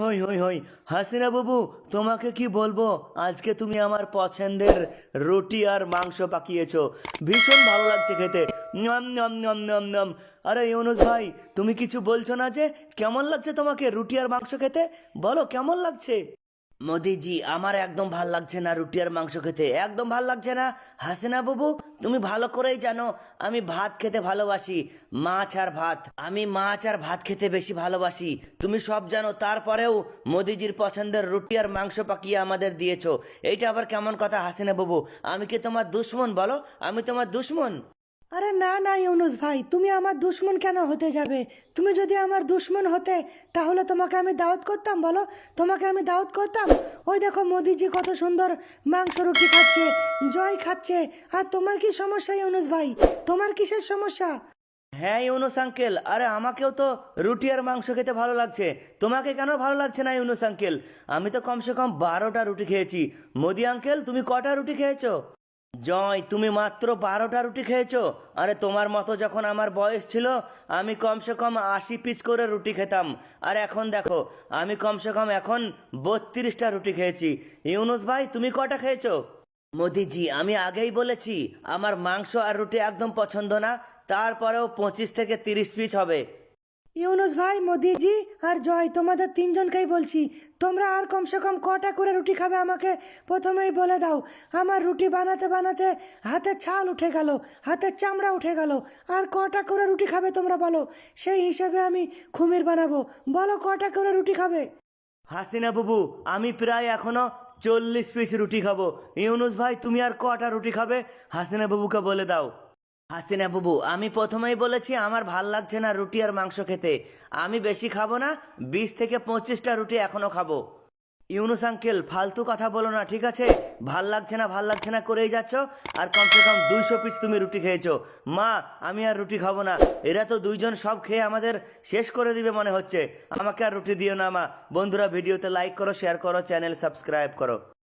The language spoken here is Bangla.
হই হই হই। হাসিনা বাবু, তোমাকে কি বলব? আজকে তুমি আমার পছন্দের রুটি আর মাংস পাকিয়েছো। ভীষণ ভালো লাগছে খেতে। নম নম নম নম নম আরে ইউনুস ভাই, তুমি কিছু বলছো না যে কেমন লাগছে তোমাকে রুটি আর মাংস খেতে? বলো, কেমন লাগছে? মোদিজি, আমার একদম ভালো লাগছে না রুটি আর মাংস খেতে। একদম ভালো লাগছে না? হাসিনা বাবু, তুমি ভালো করেই জানো, আমি ভাত খেতে ভালোবাসি, মাছ আর ভাত। আমি মাছ আর ভাত খেতে বেশি ভালোবাসি। তুমি সব জানো, তারপরেও মোদিজির পছন্দের রুটি আর মাংস পাকিয়ে আমাদের দিয়েছ। এইটা আবার কেমন কথা, হাসিনা বাবু? আমি কি তোমার দুশ্মন বলো? আমি তোমার দুশ্মন? আরে না না, ইউনুস ভাই, তুমি আমার দুশ্মন কেন হতে যাবে? তুমি যদি আমার দুশ্মন হতে, তাহলে তোমাকে আমি দাওয়াত করতাম, বলো? তোমাকে আমি দাওয়াত করতাম? ওই দেখো মোদিজি কত সুন্দর মাংস রুটি খাচ্ছে, জয় খাচ্ছে। আর তোমার কি সমস্যা, ইউনুস ভাই? তোমার কিসের সমস্যা? হ্যাঁ ইউনুস আঙ্কেল, আরে আমাকেও তো রুটি আর মাংস খেতে ভালো লাগছে। তোমাকে কেন ভালো লাগছে না, ইউনুস আঙ্কেল? আমি তো কমসে কম বারোটা রুটি খেয়েছি। মোদি আঙ্কেল, তুমি কটা রুটি খেয়েছো? জয়, তুমি মাত্র বারোটা রুটি খেয়েছো? আরে, তোমার মতো যখন আমার বয়স ছিল, আমি কমসে কম আশি পিস করে রুটি খেতাম। আর এখন দেখো, আমি কমসে কম এখন বত্রিশটা রুটি খেয়েছি। ইউনুস ভাই, তুমি কটা খেয়েছো? মোদিজি, আমি আগেই বলেছি, আমার মাংস আর রুটি একদম পছন্দ না। তারপরেও পঁচিশ থেকে তিরিশ পিস হবে। ইউনুস ভাই, মোদিজি আর জয়, তোমাদের তিনজনকেই বলছি, তোমরা আর কমসে কম কটা করে রুটি খাবে আমাকে প্রথমেই বলে দাও। আমার রুটি বানাতে বানাতে হাতে ছাল উঠে গেল হাতের চামড়া উঠে গেল। আর কটা করে রুটি খাবে তোমরা বলো? সেই হিসেবে আমি খুমির বানাবো। বলো কটা করে রুটি খাবে? হাসিনা বাবু, আমি প্রায় এখনও চল্লিশ পিস রুটি খাব। ইউনুস ভাই, তুমি আর কটা রুটি খাবে? হাসিনা বাবুকে বলে দাও। হাসিনা বুবু, আমি প্রথমেই বলেছি আমার ভালো লাগছে না রুটি আর মাংস খেতে। আমি বেশি খাব না, বিশ থেকে পঁচিশটা রুটি এখনও খাব। ইউনুস আঙ্কেল, ফালতু কথা বলো না, ঠিক আছে? ভালো লাগছে না, ভালো লাগছে না করেই যাচ্ছ, আর কমসে কম দুইশো পিস তুমি রুটি খেয়েছো। মা, আমি আর রুটি খাব না। এরা তো দুইজন সব খেয়ে আমাদের শেষ করে দিবে মনে হচ্ছে। আমাকে আর রুটি দিও না, মা। বন্ধুরা, ভিডিওতে লাইক করো শেয়ার করো চ্যানেল সাবস্ক্রাইব করো।